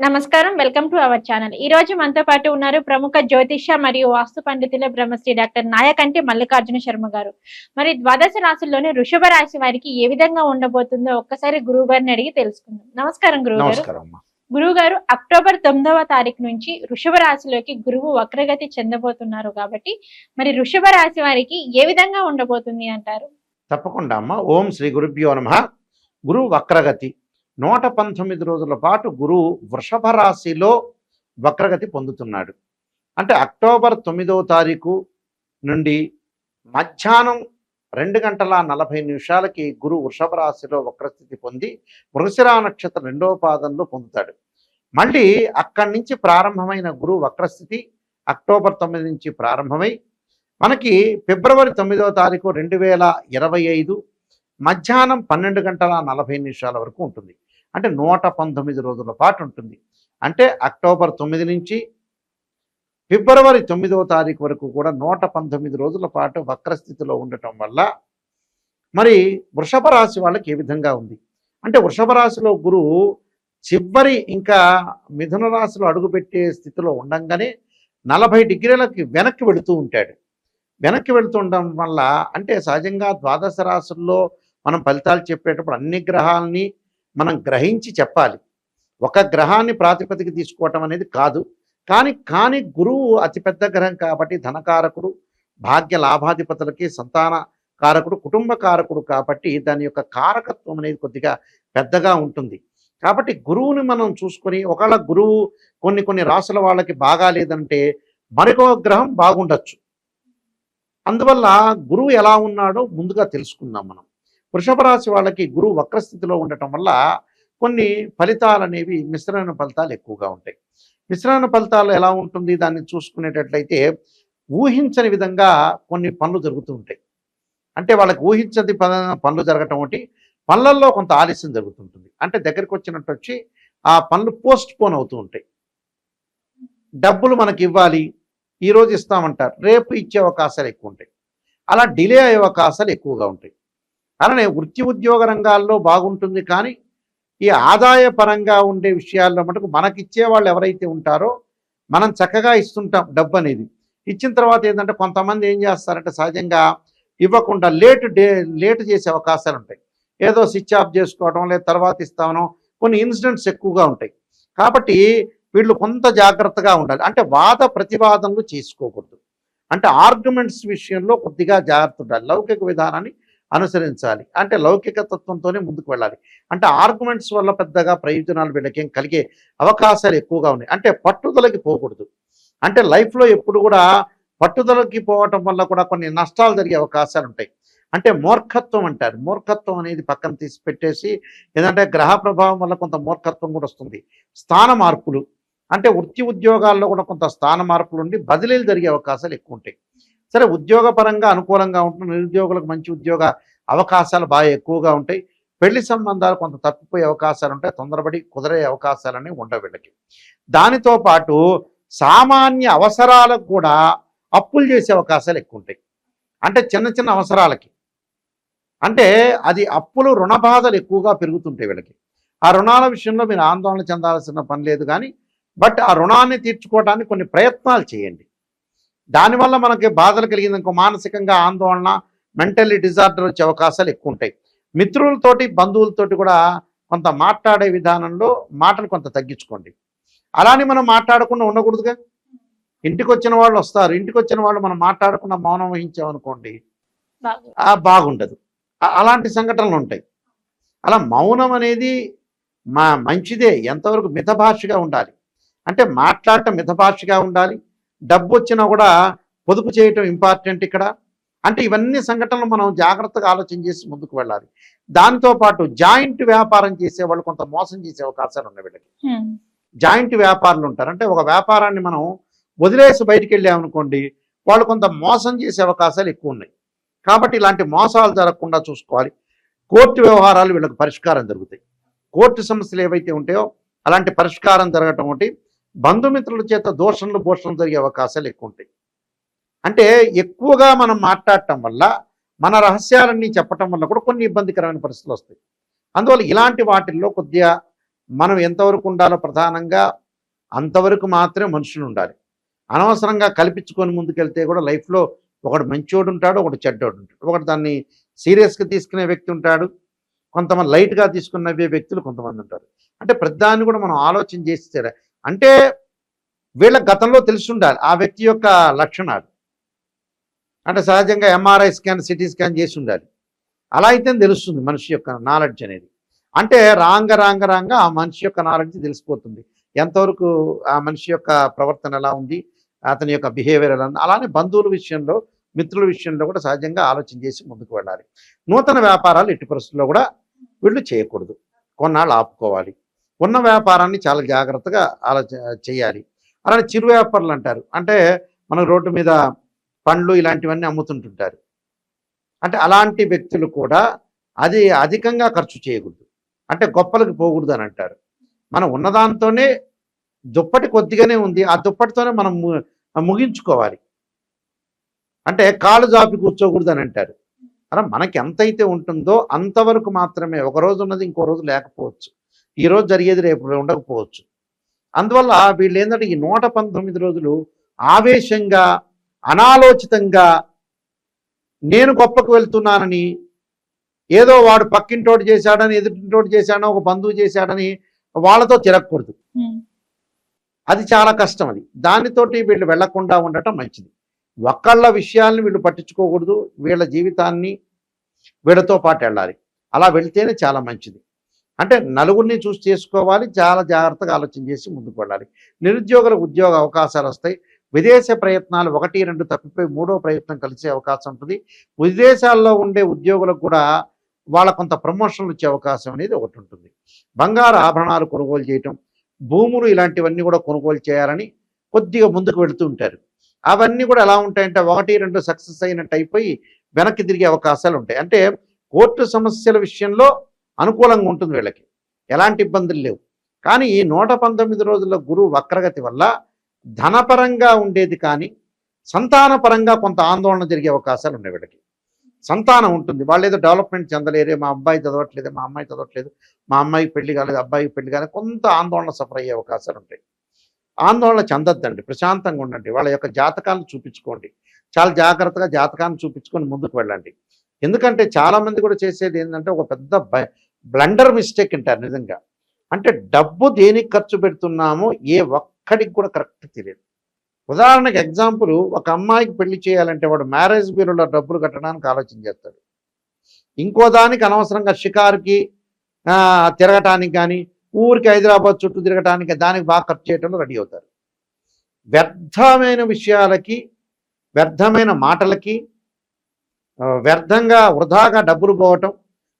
నమస్కారం welcome to our channel. ఈ రోజు మనతో పాటు ఉన్నారు ప్రముఖ జ్యోతిష మరియు వాస్తు పండితుల బ్రహ్మశ్రీ డాక్టర్ నాయకంటి మల్లికార్జున శర్మ గారు. మరి ద్వాదశ రాశుల్లోనే వృషభ రాశి వారికి ఏ విధంగా ఉండబోతుందో ఒక్కసారి గురువు గారిని అడిగి తెలుసుకుందాం. నమస్కారం గురువు గారు గురువు గారు అక్టోబర్ తొమ్మిదవ తారీఖు నుంచి వృషభ రాశిలోకి గురువు వక్రగతి చెందబోతున్నారు కాబట్టి మరి వృషభ రాశి వారికి ఏ విధంగా ఉండబోతుంది అంటారు? తప్పకుండా అమ్మా. ఓం శ్రీ గురుభ్యో నమ. గురువు వక్రగతి. నూట పంతొమ్మిది రోజుల పాటు గురువు వృషభ రాశిలో వక్రగతి పొందుతున్నాడు. అంటే అక్టోబర్ తొమ్మిదవ తారీఖు నుండి మధ్యాహ్నం రెండు గంటల నలభై నిమిషాలకి గురు వృషభ రాశిలో వక్రస్థితి పొంది మృగశిరా నక్షత్రం రెండవ పాదంలో పొందుతాడు. మళ్ళీ అక్కడి నుంచి ప్రారంభమైన గురు వక్రస్థితి అక్టోబర్ తొమ్మిది నుంచి ప్రారంభమై మనకి ఫిబ్రవరి తొమ్మిదవ తారీఖు రెండు వేల ఇరవై ఐదు మధ్యాహ్నం పన్నెండు గంటల నలభై నిమిషాల వరకు ఉంటుంది. అంటే నూట పంతొమ్మిది రోజుల పాటు ఉంటుంది. అంటే అక్టోబర్ తొమ్మిది నుంచి ఫిబ్రవరి తొమ్మిదవ తారీఖు వరకు కూడా నూట పంతొమ్మిది రోజుల పాటు వక్రస్థితిలో ఉండటం వల్ల మరి వృషభ రాశి వాళ్ళకి ఏ విధంగా ఉంది? అంటే వృషభ రాశిలో గురువు చివరి ఇంకా మిథున రాశిలో అడుగుపెట్టే స్థితిలో ఉండంగానే నలభై డిగ్రీలకి వెనక్కి వెళుతూ ఉంటాడు. వెనక్కి వెళుతుండడం వల్ల అంటే సహజంగా ద్వాదశ రాశుల్లో మనం ఫలితాలు చెప్పేటప్పుడు అన్ని గ్రహాలని మనం గ్రహించి చెప్పాలి. ఒక గ్రహాన్ని ప్రాతిపదిక తీసుకోవటం అనేది కాదు. కానీ కానీ గురువు అతిపెద్ద గ్రహం కాబట్టి ధనకారకుడు భాగ్య లాభాధిపతులకి సంతాన కారకుడు కుటుంబ కారకుడు కాబట్టి దాని యొక్క కారకత్వం అనేది కొద్దిగా పెద్దగా ఉంటుంది. కాబట్టి గురువుని మనం చూసుకొని ఒకవేళ గురువు కొన్ని కొన్ని రాసుల వాళ్ళకి బాగా లేదంటే మరొక గ్రహం బాగుండొచ్చు. అందువల్ల గురువు ఎలా ఉన్నాడో ముందుగా తెలుసుకుందాం మనం. వృషభ రాశి వాళ్ళకి గురువు వక్రస్థితిలో ఉండటం వల్ల కొన్ని ఫలితాలు అనేవి మిశ్రమ ఫలితాలు ఎక్కువగా ఉంటాయి. మిశ్రమ ఫలితాలు ఎలా ఉంటుంది? దాన్ని చూసుకునేటట్లయితే ఊహించని విధంగా కొన్ని పనులు జరుగుతూ ఉంటాయి. అంటే వాళ్ళకి ఊహించని పనులు జరగటం ఒకటి పనులలో కొంత ఆలస్యం జరుగుతుంటుంది. అంటే దగ్గరికి వచ్చినట్టు వచ్చి ఆ పనులు పోస్ట్ పోన్ అవుతూ ఉంటాయి. డబ్బులు మనకి ఇవ్వాలి ఈరోజు ఇస్తామంటారు. రేపు ఇచ్చే అవకాశాలు ఎక్కువ ఉంటాయి. అలా డిలే అయ్యే అవకాశాలు ఎక్కువగా ఉంటాయి. అలానే వృత్తి ఉద్యోగ రంగాల్లో బాగుంటుంది కానీ ఈ ఆదాయ పరంగా ఉండే విషయాల్లో మటుకు మనకిచ్చే వాళ్ళు ఎవరైతే ఉంటారో మనం చక్కగా ఇస్తుంటాం డబ్బు అనేది. ఇచ్చిన తర్వాత ఏంటంటే కొంతమంది ఏం చేస్తారంటే సహజంగా ఇవ్వకుండా లేట్ డే లేట్ చేసే అవకాశాలు ఉంటాయి. ఏదో స్విచ్ ఆఫ్ చేసుకోవడం లేదా తర్వాత ఇస్తామనో కొన్ని ఇన్సిడెంట్స్ ఎక్కువగా ఉంటాయి. కాబట్టి వీళ్ళు కొంత జాగ్రత్తగా ఉండాలి. అంటే వాద ప్రతివాదనలు చేసుకోకూడదు. అంటే ఆర్గ్యుమెంట్స్ విషయంలో కొద్దిగా జాగ్రత్త ఉండాలి. లౌకిక విధానాన్ని అనుసరించాలి. అంటే లౌకిక తత్వంతోనే ముందుకు వెళ్ళాలి. అంటే ఆర్గ్యుమెంట్స్ వల్ల పెద్దగా ప్రయోజనాలు వీళ్ళకేం కలిగే అవకాశాలు ఎక్కువగా ఉన్నాయి. అంటే పట్టుదలకి పోకూడదు. అంటే లైఫ్లో ఎప్పుడు కూడా పట్టుదలకి పోవటం వల్ల కూడా కొన్ని నష్టాలు జరిగే అవకాశాలు ఉంటాయి. అంటే మూర్ఖత్వం అంటారు. మూర్ఖత్వం అనేది పక్కన తీసి పెట్టేసి ఏంటంటే గ్రహ ప్రభావం వల్ల కొంత మూర్ఖత్వం కూడా వస్తుంది. స్థాన మార్పులు. అంటే వృత్తి ఉద్యోగాల్లో కూడా కొంత స్థాన మార్పులు ఉండి బదిలీలు జరిగే అవకాశాలు ఎక్కువ ఉంటాయి. సరే ఉద్యోగపరంగా అనుకూలంగా ఉంటుంది నిరుద్యోగులకు మంచి ఉద్యోగ అవకాశాలు బాగా ఎక్కువగా ఉంటాయి. పెళ్ళి సంబంధాలు కొంత తప్పిపోయే అవకాశాలు ఉంటాయి. తొందరపడి కుదరే అవకాశాలని ఉండవు వీళ్ళకి. దానితో పాటు సామాన్య అవసరాలకు కూడా అప్పులు చేసే అవకాశాలు ఎక్కువ ఉంటాయి. అంటే చిన్న చిన్న అవసరాలకి. అంటే అది అప్పులు రుణ బాధలు ఎక్కువగా పెరుగుతుంటాయి వీళ్ళకి. ఆ రుణాల విషయంలో మీరు ఆందోళన చెందాల్సిన పని లేదు కానీ బట్ ఆ రుణాన్ని తీర్చుకోవడానికి కొన్ని ప్రయత్నాలు చేయండి. దానివల్ల మనకి బాధలు కలిగింది ఇంకో మానసికంగా ఆందోళన మెంటల్లీ డిజార్డర్ వచ్చే అవకాశాలు ఎక్కువ ఉంటాయి మిత్రులతోటి బంధువులతోటి కూడా కొంత మాట్లాడే విధానంలో మాటలు కొంత తగ్గించుకోండి. అలానే మనం మాట్లాడకుండా ఉండకూడదుగా. ఇంటికి వచ్చిన వాళ్ళు వస్తారు. ఇంటికి వచ్చిన వాళ్ళు మనం మాట్లాడకుండా మౌనం వహించామనుకోండి బాగుండదు. అలాంటి సంఘటనలు ఉంటాయి. అలా మౌనం అనేది మా మంచిదే. ఎంతవరకు మితభాషగా ఉండాలి? అంటే మాట్లాడటం మితభాషగా ఉండాలి? డబ్బు వచ్చినా కూడా పొదుపు చేయటం ఇంపార్టెంట్ ఇక్కడ. అంటే ఇవన్నీ సంఘటనలు మనం జాగ్రత్తగా ఆలోచన చేసి ముందుకు వెళ్ళాలి. దానితో పాటు జాయింట్ వ్యాపారం చేసే వాళ్ళు కొంత మోసం చేసే అవకాశాలు ఉన్నాయి వీళ్ళకి. జాయింట్ వ్యాపారులు ఉంటారు. అంటే ఒక వ్యాపారాన్ని మనం వదిలేసి బయటికి వెళ్ళామనుకోండి వాళ్ళు కొంత మోసం చేసే అవకాశాలు ఎక్కువ ఉన్నాయి. కాబట్టి ఇలాంటి మోసాలు జరగకుండా చూసుకోవాలి. కోర్టు వ్యవహారాలు వీళ్ళకి పరిష్కారం జరుగుతాయి. కోర్టు సమస్యలు ఏవైతే ఉంటాయో అలాంటి పరిష్కారం జరగటం ఒకటి. బంధుమిత్రుల చేత దోషణలు భూషణలు జరిగే అవకాశాలు ఎక్కువ ఉంటాయి అంటే ఎక్కువగా మనం మాట్లాడటం వల్ల మన రహస్యాలన్నీ చెప్పటం వల్ల కూడా కొన్ని ఇబ్బందికరమైన పరిస్థితులు వస్తాయి. అందువల్ల ఇలాంటి వాటిల్లో కొద్దిగా మనం ఎంతవరకు ఉండాలో ప్రధానంగా అంతవరకు మాత్రమే మనుషులు ఉండాలి. అనవసరంగా కల్పించుకొని ముందుకెళ్తే కూడా లైఫ్లో ఒకడు మంచోడు ఉంటాడు ఒకడు చెడ్డోడు ఉంటాడు. ఒకడు దాన్ని సీరియస్గా తీసుకునే వ్యక్తి ఉంటాడు. కొంతమంది లైట్గా తీసుకున్నవే వ్యక్తులు కొంతమంది ఉంటారు. అంటే ప్రతిదాన్ని కూడా మనం ఆలోచన చేస్తే అంటే వీళ్ళ గతంలో తెలిసి ఉండాలి ఆ వ్యక్తి యొక్క లక్షణాలు. అంటే సహజంగా ఎంఆర్ఐ స్కాన్ సిటీ స్కాన్ చేసి ఉండాలి అలా అయితే తెలుస్తుంది మనిషి యొక్క నాలెడ్జ్ అనేది. అంటే రాంగ రాంగ రాంగ ఆ మనిషి యొక్క నాలెడ్జ్ తెలిసిపోతుంది. ఎంతవరకు ఆ మనిషి యొక్క ప్రవర్తన ఎలా ఉంది అతని యొక్క బిహేవియర్ ఎలా ఉంది అలానే బంధువుల విషయంలో మిత్రుల విషయంలో కూడా సహజంగా ఆలోచన చేసి ముందుకు వెళ్ళాలి. నూతన వ్యాపారాలు ఎట్టి పరిస్థితుల్లో కూడా వీళ్ళు చేయకూడదు. కొన్నాళ్ళు ఆపుకోవాలి. ఉన్న వ్యాపారాన్ని చాలా జాగ్రత్తగా ఆలోచ చేయాలి. అలానే చిరు వ్యాపారులు అంటారు. అంటే మన రోడ్డు మీద పండ్లు ఇలాంటివన్నీ అమ్ముతుంటుంటారు. అంటే అలాంటి వ్యక్తులు కూడా అది అధికంగా ఖర్చు చేయకూడదు. అంటే గొప్పలకు పోకూడదు అని అంటారు. మనం ఉన్నదాంతోనే దుప్పటి కొద్దిగానే ఉంది. ఆ దుప్పటితోనే మనం ముగించుకోవాలి. అంటే కాళ్ళు జాపి కూర్చోకూడదు అని అంటారు. అలా మనకి ఎంతైతే ఉంటుందో అంతవరకు మాత్రమే. ఒక రోజు ఉన్నది ఇంకో రోజు లేకపోవచ్చు. ఈ రోజు జరిగేది రేపు ఉండకపోవచ్చు. అందువల్ల వీళ్ళు ఏంటంటే ఈ నూట పంతొమ్మిది రోజులు ఆవేశంగా అనాలోచితంగా నేను గొప్పకు వెళ్తున్నానని ఏదో వాడు పక్కింటోటి చేశాడని ఎదుటింటోటి చేశాడని ఒక బంధువు చేశాడని వాళ్ళతో తిరగకూడదు. అది చాలా కష్టం అది. దానితోటి వీళ్ళు వెళ్ళకుండా ఉండటం మంచిది. ఒక్కళ్ళ విషయాల్ని వీళ్ళు పట్టించుకోకూడదు. వీళ్ళ జీవితాన్ని వీళ్ళతో పాటు వెళ్ళాలి. అలా వెళ్తేనే చాలా మంచిది. అంటే నలుగురిని చూసి చేసుకోవాలి చాలా జాగ్రత్తగా ఆలోచన చేసి ముందుకు వెళ్ళాలి. నిరుద్యోగులకు ఉద్యోగ అవకాశాలు వస్తాయి. విదేశ ప్రయత్నాలు ఒకటి రెండు తప్పిపోయి మూడో ప్రయత్నం కలిసే అవకాశం ఉంటుంది. విదేశాల్లో ఉండే ఉద్యోగులకు కూడా వాళ్ళ కొంత ప్రమోషన్లు వచ్చే అవకాశం అనేది ఒకటి ఉంటుంది. బంగారు ఆభరణాలు కొనుగోలు చేయటం భూములు ఇలాంటివన్నీ కూడా కొనుగోలు చేయాలని కొద్దిగా ముందుకు వెళుతూ ఉంటారు. అవన్నీ కూడా ఎలా ఉంటాయంటే ఒకటి రెండు సక్సెస్ అయినట్టు అయిపోయి వెనక్కి తిరిగే అవకాశాలు ఉంటాయి. అంటే కోర్టు సమస్యల విషయంలో అనుకూలంగా ఉంటుంది వీళ్ళకి. ఎలాంటి ఇబ్బందులు లేవు. కానీ ఈ నూట పంతొమ్మిది రోజుల గురువు వక్రగతి వల్ల ధనపరంగా ఉండేది కానీ సంతానపరంగా కొంత ఆందోళన జరిగే అవకాశాలు ఉన్నాయి వీళ్ళకి. సంతానం ఉంటుంది. వాళ్ళు ఏదో డెవలప్మెంట్ చెందలేరే మా అబ్బాయి చదవట్లేదు మా అమ్మాయి చదవట్లేదు మా అమ్మాయికి పెళ్ళి కాలేదు అబ్బాయికి పెళ్ళి కాలేదు కొంత ఆందోళన సఫర్ అయ్యే అవకాశాలు ఉంటాయి. ఆందోళన చెందొద్దండి ప్రశాంతంగా ఉండండి. వాళ్ళ యొక్క జాతకాలను చూపించుకోండి. చాలా జాగ్రత్తగా జాతకాన్ని చూపించుకొని ముందుకు వెళ్ళండి. ఎందుకంటే చాలామంది కూడా చేసేది ఏంటంటే ఒక పెద్ద బ్లండర్ మిస్టేక్ అంటారు నిజంగా. అంటే డబ్బు దేనికి ఖర్చు పెడుతున్నామో ఏ ఒక్కడికి కూడా కరెక్ట్ తెలియదు. ఉదాహరణకి ఎగ్జాంపుల్ ఒక అమ్మాయికి పెళ్ళి చేయాలంటే వాడు మ్యారేజ్ బ్యూరోలో డబ్బులు కట్టడానికి ఆలోచన చేస్తాడు. ఇంకో దానికి అనవసరంగా షికారుకి తిరగటానికి కానీ ఊరికి హైదరాబాద్ చుట్టూ తిరగటానికి దానికి బాగా ఖర్చు చేయటంలో రెడీ అవుతారు. వ్యర్థమైన విషయాలకి వ్యర్థమైన మాటలకి వ్యర్థంగా వృధాగా డబ్బులు పోవటం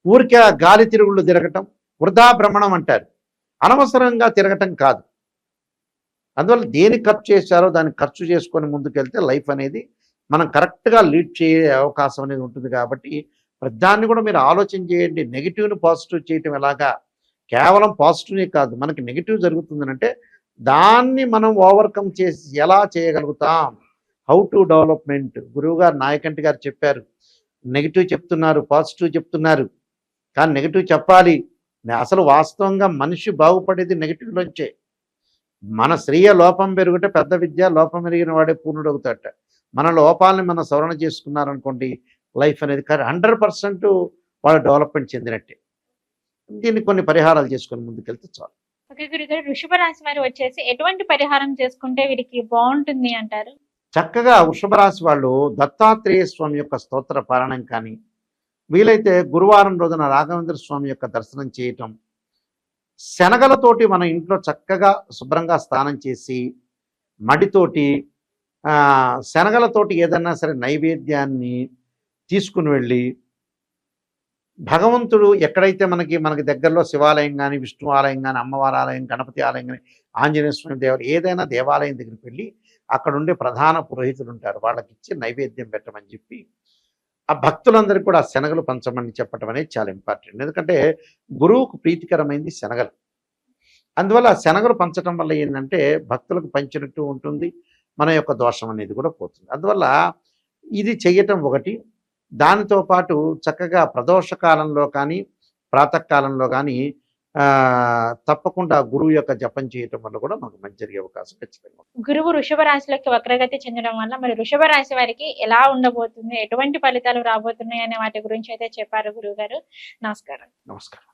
ఊరికే గాలి తిరుగుళ్ళు తిరగటం వృధా భ్రమణం అంటారు. అనవసరంగా తిరగటం కాదు. అందువల్ల దేనికి ఖర్చు చేశారో దాన్ని ఖర్చు చేసుకొని ముందుకెళ్తే లైఫ్ అనేది మనం కరెక్ట్గా లీడ్ చేయే అవకాశం అనేది ఉంటుంది కాబట్టి ప్రతిదాన్ని కూడా మీరు ఆలోచన చేయండి. నెగిటివ్ని పాజిటివ్ చేయటం ఎలాగా? కేవలం పాజిటివ్నే కాదు. మనకి నెగిటివ్ జరుగుతుందంటే దాన్ని మనం ఓవర్కమ్ చేసి ఎలా చేయగలుగుతాం? How to development. గురువు గారు నాయకంటి గారు చెప్పారు. నెగిటివ్ చెప్తున్నారు పాజిటివ్ చెప్తున్నారు. కానీ నెగిటివ్ చెప్పాలి. అసలు వాస్తవంగా మనిషి బాగుపడేది నెగిటివ్లోంచే మన స్త్రీయ లోపం పెరుగుంటే పెద్ద విద్య లోపం పెరిగిన వాడే పూర్ణుడవుతాడట. మన లోపాలని మనం సవరణ చేసుకున్నారనుకోండి లైఫ్ అనేది కానీ హండ్రెడ్ పర్సెంట్ వాళ్ళు డెవలప్మెంట్ చెందినట్టే. దీన్ని కొన్ని పరిహారాలు చేసుకొని ముందుకెళ్తే చాలు. ఓకే వృషభ రాశి వారు వచ్చేసి ఎటువంటి పరిహారం చేసుకుంటే వీరికి బాగుంటుంది అంటారు? చక్కగా వృషభరాశి వాళ్ళు దత్తాత్రేయ స్వామి యొక్క స్తోత్ర పారాయణం కానీ వీలైతే గురువారం రోజున రాఘవేంద్ర స్వామి యొక్క దర్శనం చేయటం శనగలతోటి మన ఇంట్లో చక్కగా శుభ్రంగా స్నానం చేసి మడితోటి శనగలతోటి ఏదన్నా సరే నైవేద్యాన్ని తీసుకుని వెళ్ళి భగవంతుడు ఎక్కడైతే మనకి మనకి దగ్గరలో శివాలయం కానీ విష్ణు ఆలయం కానీ అమ్మవారి ఆలయం గణపతి ఆలయం కానీ ఆంజనేయ స్వామి దేవాలయం ఏదైనా దేవాలయం దగ్గరికి వెళ్ళి అక్కడుండే ప్రధాన పురోహితులు ఉంటారు వాళ్ళకి ఇచ్చి నైవేద్యం పెట్టమని చెప్పి ఆ భక్తులందరికీ కూడా శనగలు పంచమని చెప్పడం అనేది చాలా ఇంపార్టెంట్. ఎందుకంటే గురువుకు ప్రీతికరమైంది శనగలు. అందువల్ల శనగలు పంచడం వల్ల ఏంటంటే భక్తులకు పంచినట్టు ఉంటుంది మన యొక్క దోషం అనేది కూడా పోతుంది. అందువల్ల ఇది చేయటం ఒకటి. దానితో పాటు చక్కగా ప్రదోష కాలంలో కానీ ప్రాతకాలంలో కానీ తప్పకుండా గురువు యొక్క జపం చేయటం వల్ల కూడా మనకు మంచి జరిగే అవకాశం ఖచ్చితంగా. గురువు వృషభ రాశిలోకి వక్రగతి చెందడం వల్ల మరి వృషభ రాశి వారికి ఎలా ఉండబోతుంది ఎటువంటి ఫలితాలు రాబోతున్నాయి అనే వాటి గురించి అయితే చెప్పారు గురువు గారు నమస్కారం. నమస్కారం.